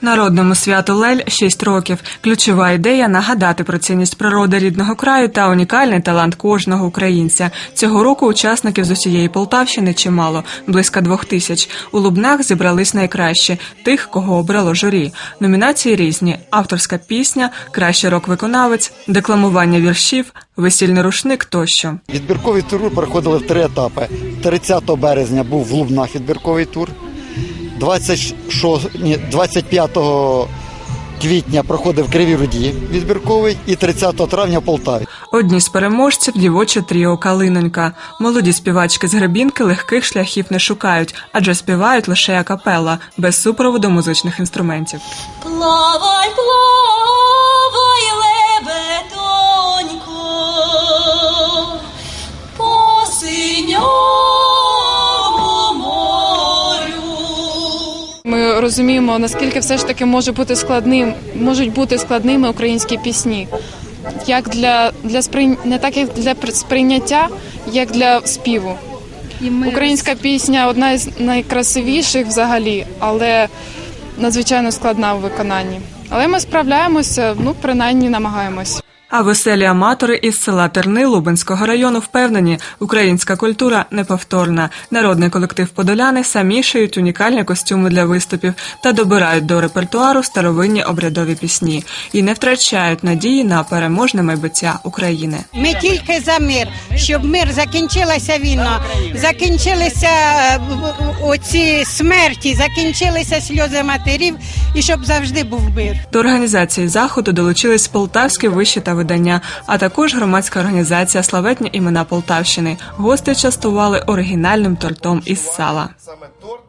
Народному святу Лель 6 років. Ключова ідея нагадати про цінність природи рідного краю та унікальний талант кожного українця. Цього року учасників з усієї Полтавщини чимало, близько двох тисяч. У Лубнах зібрались найкращі тих, кого обрало журі. Номінації різні: авторська пісня, кращий рок-виконавець, декламування віршів, весільний рушник тощо. Відбірковий тур проходили в три етапи. 30 березня був в Лубнах відбірковий тур. 26, ні, 25 квітня проходив Кривій Руді відбірковий і 30 травня в Полтаві. Одні з переможців дівоче тріо Калинонька. Молоді співачки з гребінки легких шляхів не шукають, адже співають лише акапелла, без супроводу музичних інструментів. Плавай, плавай, розуміємо, наскільки все ж таки може бути складним, можуть бути складними українські пісні. Як для, для сприйня... не так як для при- сприйняття, як для співу. І ми... Українська пісня одна із найкрасивіших взагалі, але надзвичайно складна в виконанні. Але ми справляємося, ну принаймні намагаємось. А веселі аматори із села Терни Лубенського району впевнені, українська культура неповторна. Народний колектив Подоляни самі шиють унікальні костюми для виступів та добирають до репертуару старовинні обрядові пісні і не втрачають надії на переможне майбуття України. Ми тільки за мир, щоб мир закінчилася війна, закінчилися е, оці смерті, закінчилися сльози матерів, і щоб завжди був мир. До організації заходу долучились полтавські виші та видання, а також громадська організація Славетні імена Полтавщини. Гости частували оригінальним тортом із сала. саме торт